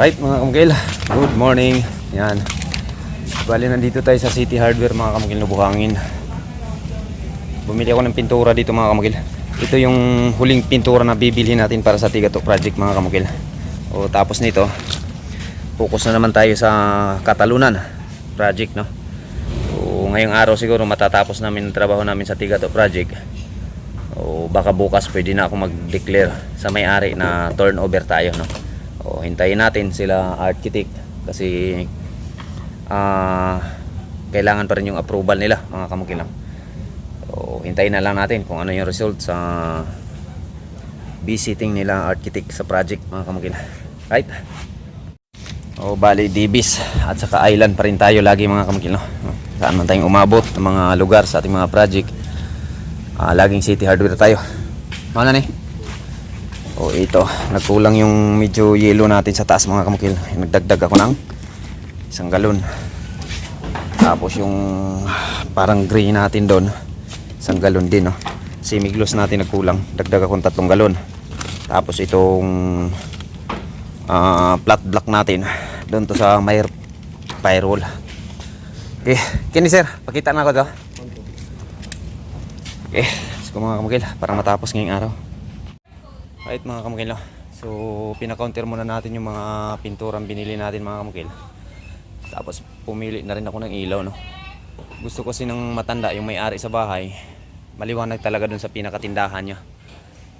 Right mga kamukil, good morning. Yan. Bali nandito tayo sa City Hardware mga kamukil na Buhangin. Bumili ako ng pintura dito mga kamukil. Ito yung huling pintura na bibili natin para sa Tigato project mga kamukil. O tapos nito, focus na naman tayo sa Katalunan project no. O ngayong araw siguro matatapos namin ang trabaho namin sa Tigato project. O baka bukas pwede na ako mag-declare sa may-ari na turnover tayo no. Hintayin natin sila architect kasi ah kailangan pa rin yung approval nila mga kamukil. no? O hintayin na lang natin kung ano yung result sa visiting nila architect sa project mga kamukil. Right? O bali Dibis at saka island pa rin tayo lagi mga kamukil no. Saan man tayong umabot ng mga lugar sa ating mga project. Ah, laging city hardware tayo. Ano na ni? O ito, nagkulang yung medyo yellow natin sa taas mga kamukil. Nagdagdag ako ng isang galon. Tapos yung parang gray natin doon, isang galon din no. Semigloss natin nagkulang. Dagdag akong tatlong galon. Tapos itong ah, flat block natin doon to sa may firewall. Okay, kini sir, pakita na ako to. Okay, go mga kamukil para matapos ngayong araw. Right mga kamukil. So, pina-counter muna natin yung mga pinturang binili natin mga kamukil. Tapos pumili na rin ako ng ilaw no. Gusto ko kasi ng matanda yung may-ari sa bahay. Maliwanag talaga dun sa pinakatindahan niya.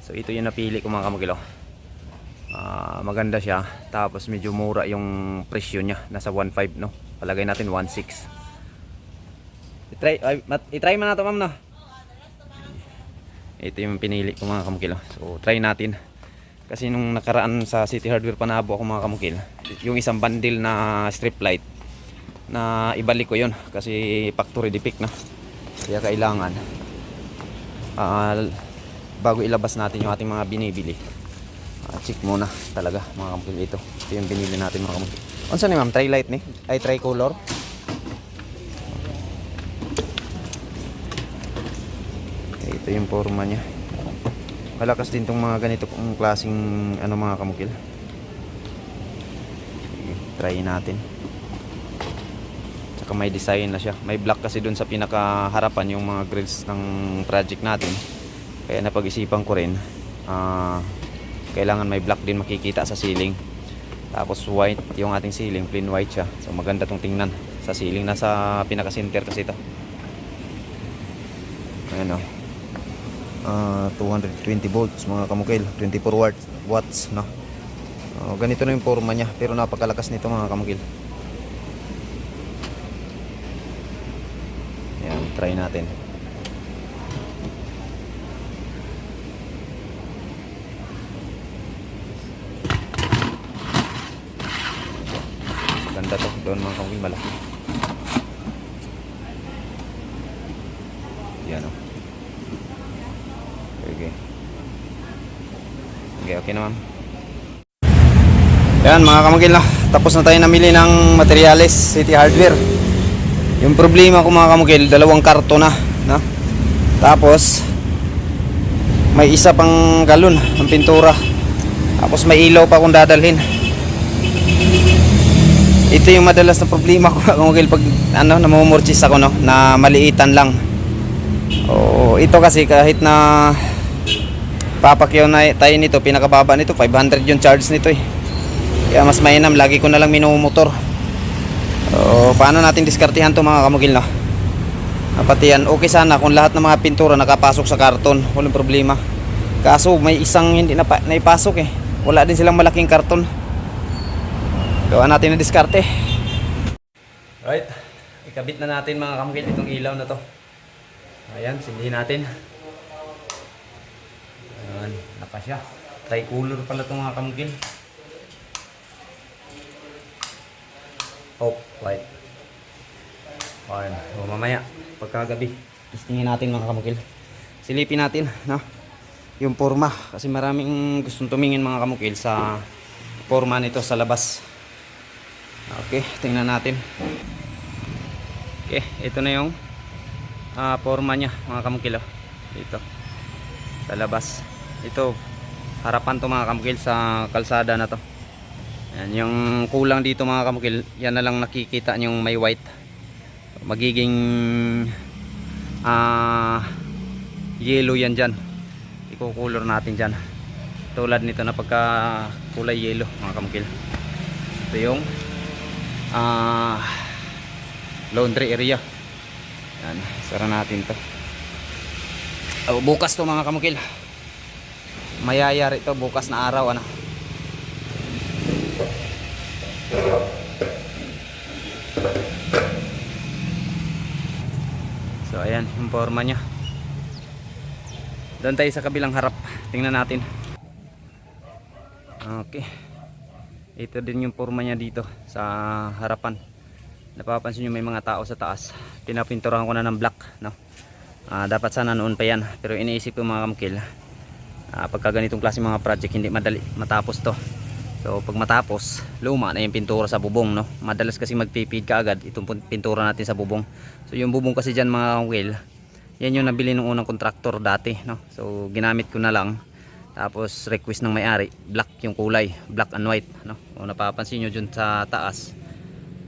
So ito yung napili ko mga kamukil. Ah, maganda siya. Tapos medyo mura yung presyo niya. Nasa 1.5 no. Palagay natin 1.6. I-try, i-try mo na to ma'am no. Ito yung pinili ko mga kamukil. So try natin. Kasi nung nakaraan sa City Hardware Panabo ako mga kamukil, yung isang bundle na strip light na ibalik ko yon kasi factory defect na. Kaya kailangan ah, bago ilabas natin yung ating mga binibili. ah, check muna talaga mga kamukil ito. Ito yung binili natin mga kamukil. Unsa ni ma'am? Tri-light ni? Ay tricolor? Ito yung forma niya. Malakas din tong mga ganito kung klaseng ano mga kamukil. Try natin. Tsaka may design na siya. May black kasi dun sa pinakaharapan yung mga grills ng project natin. Kaya napag-isipan ko rin, ah, kailangan may black din makikita sa ceiling. Tapos white yung ating ceiling, plain white siya. So maganda tong tingnan sa ceiling. Nasa pinaka-center kasi ito. Ayan o. Ah, 220 volts mga kamukil 24 watts, watts no? Oh, ganito na yung forma niya pero napakalakas nito mga kamukil. Yan try natin. Ganda to doon mga kamukil malaki. Yan o Okay. Okay, okay naman. Yan mga kamagil na. Tapos na tayo namili ng materials City Hardware. Yung problema ko mga kamagil, dalawang karto na. No? Tapos, may isa pang galon ng pintura. Tapos may ilaw pa akong dadalhin. Ito yung madalas na problema ko mga kamagil pag ano, namumurchis ako no, na maliitan lang. Oo, ito kasi kahit na papakyaw na tayo nito, pinakababa nito, 500 yung charge nito eh. Kaya mas mainam, lagi ko na lang minumotor. So, paano natin diskartihan to mga kamugil no? Ah, Pati yan, okay sana kung lahat ng mga pintura nakapasok sa karton, walang problema. Kaso may isang hindi na naipasok eh. Wala din silang malaking karton. Gawa natin na diskarte. Right, ikabit na natin mga kamugil itong ilaw na to. Ayan, sindihin natin. Naka siya. Tricolor pala itong mga kamugil. Oh, white. Ayan, o mamaya, pagkagabi, testingin natin mga kamugil. Silipin natin, no? Yung forma, kasi maraming gustong tumingin mga kamugil sa forma nito sa labas. Okay, tingnan natin. Okay, ito na yung ah forma niya mga kamukil oh. dito sa labas ito harapan to mga kamukil sa kalsada na to Yan, yung kulang dito mga kamukil, yan na lang nakikita yung may white. Magiging ah yellow yan dyan. Ikukulor natin dyan. Tulad nito na pagka kulay yellow mga kamukil. Ito yung ah laundry area. Yan, sara natin to. Bukas to mga kamukil. Mayayari to bukas na araw ano. So ayan, yung forma niya. Doon tayo sa kabilang harap. Tingnan natin. Okay. Ito din yung forma niya dito sa harapan. Napapansin nyo may mga tao sa taas. Pinapinturahan ko na ng black. No? Ah, dapat sana noon pa yan. Pero iniisip ko mga kamkil. Ah, pagka ganitong klase mga project hindi madali matapos to. So pag matapos, luma na yung pintura sa bubong, no. Madalas kasi magpipid ka agad itong pintura natin sa bubong. So yung bubong kasi diyan mga wheel, yan yung nabili ng unang kontraktor dati, no. So ginamit ko na lang. Tapos request ng may-ari, black yung kulay, black and white, no. Kung napapansin niyo dyan sa taas,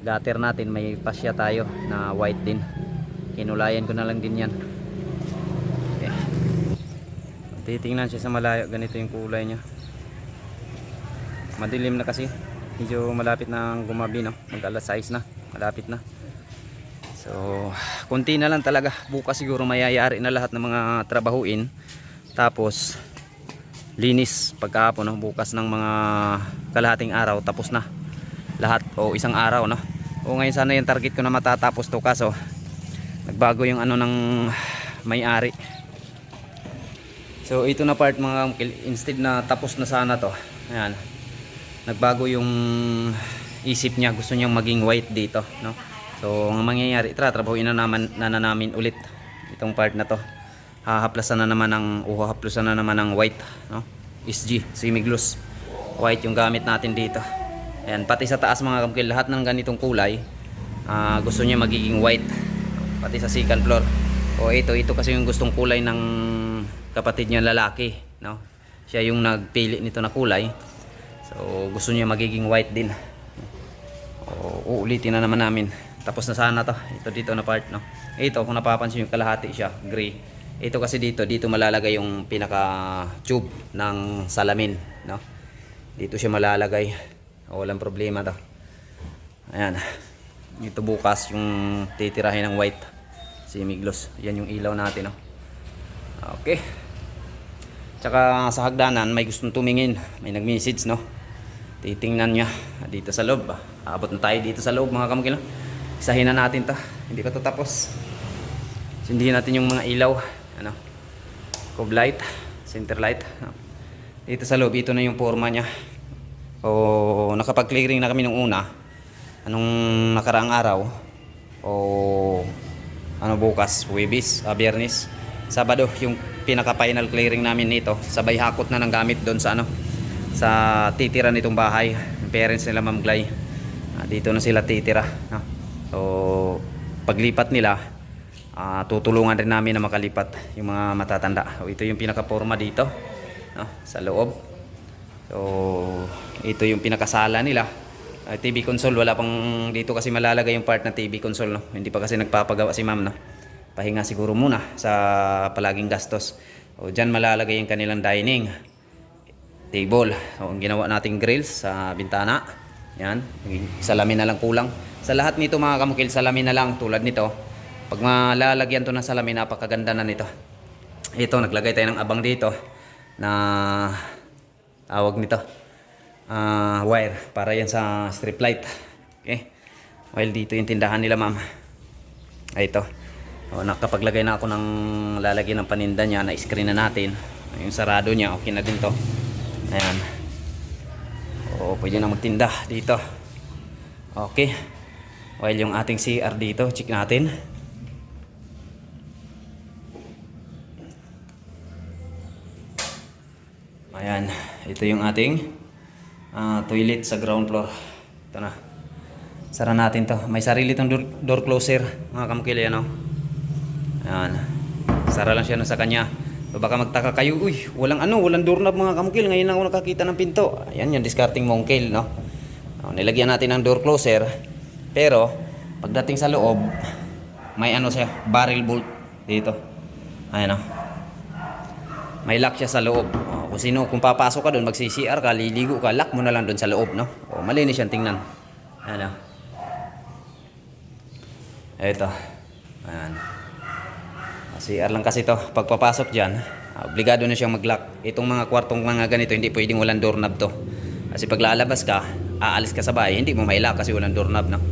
gutter natin may pasya tayo na white din. Kinulayan ko na lang din yan. Titingnan siya sa malayo, ganito yung kulay niya. Madilim na kasi. Medyo malapit na gumabi no? Mag alas 6 na. Malapit na. So konti na lang talaga. Bukas siguro mayayari na lahat ng mga trabahuin. Tapos linis pagkahapon no? Bukas ng mga kalahating araw tapos na. Lahat o isang araw no? O ngayon sana yung target ko na matatapos to. Kaso nagbago yung ano ng may-ari so ito na part mga kamkil instead na tapos na sana to ayan. Nagbago yung isip niya. Gusto niyang maging white dito no? So ang mangyayari tratrabahuin na naman na, na namin ulit itong part na to. Hahaplasan na naman ng uhahaplasan na naman ng white no? SG semigloss white yung gamit natin dito. Ayan pati sa taas mga kamkil lahat ng ganitong kulay ah, gusto niya magiging white. Pati sa second floor. O ito ito kasi yung gustong kulay ng kapatid niya lalaki no siya yung nagpili nito na kulay So gusto niya magiging white din. O uulitin na naman namin. Tapos na sana to. Ito dito na part no. Ito kung napapansin yung kalahati siya, gray. Ito kasi dito, dito malalagay yung pinaka tube ng salamin, no. Dito siya malalagay. O, walang problema to. Ayan. Ito bukas yung titirahin ng white. Semigloss. Yan yung ilaw natin, no. Okay. Tsaka sa hagdanan, may gustong tumingin. May nag-message, no? Titingnan niya dito sa loob. Abot na tayo dito sa loob, mga kamukil. Isahin na natin to. Hindi pa to tapos. Sindihin natin yung mga ilaw. Ano? Cove light, center light. Dito sa loob, ito na yung forma niya. O nakapag-clearing na kami nung una. Anong nakaraang araw. O ano bukas, Webis, Biyernes, Sabado yung pinaka final clearing namin nito. Sabay hakot na ng gamit doon sa ano sa titira nitong bahay. Yung parents nila Ma'am Glay. Ah, dito na sila titira, no? So paglipat nila ah, tutulungan rin namin na makalipat yung mga matatanda. So, ito yung pinaka forma dito, no? Sa loob. So ito yung pinakasala nila. Ah, TV console wala pang dito kasi malalagay yung part na TV console no. Hindi pa kasi nagpapagawa si Ma'am no. Pahinga siguro muna sa palaging gastos. O diyan malalagay yung kanilang dining table. So ang ginawa nating grills sa bintana. Yan, salamin na lang kulang. Sa lahat nito mga kamukil, salamin na lang tulad nito. Pag malalagyan to ng salamin, napakaganda na nito. Ito, naglagay tayo ng abang dito na tawag nito ah, wire para yan sa strip light okay while dito yung tindahan nila ma'am ito o, nakapaglagay na ako ng lalagyan ng paninda niya na screen na natin yung sarado niya okay na din to ayan o pwede na magtinda dito okay while yung ating CR dito check natin Ayan, ito yung ating ah, toilet sa ground floor. Ito na. Sara natin to. May sarili tong door, door closer, mga kamukili, ano? Ayan. Sara lang siya no sa kanya. So baka magtaka kayo, uy, walang ano, walang doorknob mga kamukil. Ngayon lang ako nakakita ng pinto. Ayan yung discarding mongkel, no? Oh, nilagyan natin ng door closer. Pero, pagdating sa loob, may ano siya, barrel bolt dito. Ayan o. May lock siya sa loob. Oh, kung sino, kung papasok ka doon, magsi-CR ka, liligo ka, lock mo na lang doon sa loob, no? Oh, malinis yan tingnan. Ayan o. Ito. Ayan. CR lang kasi to. Pagpapasok dyan, obligado na siyang mag-lock. Itong mga kwartong mga ganito, hindi pwedeng walang doorknob to. Kasi pag lalabas ka, aalis ka sa bahay, hindi mo mailak kasi walang doorknob, no?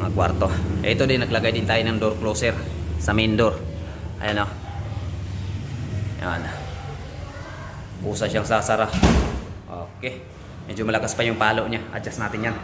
Mga kwarto. Ito din, naglagay din tayo ng door closer sa main door. Ayan o. Ayan. Busa siyang sasara. Okay. Medyo malakas pa yung palo niya. Adjust natin yan.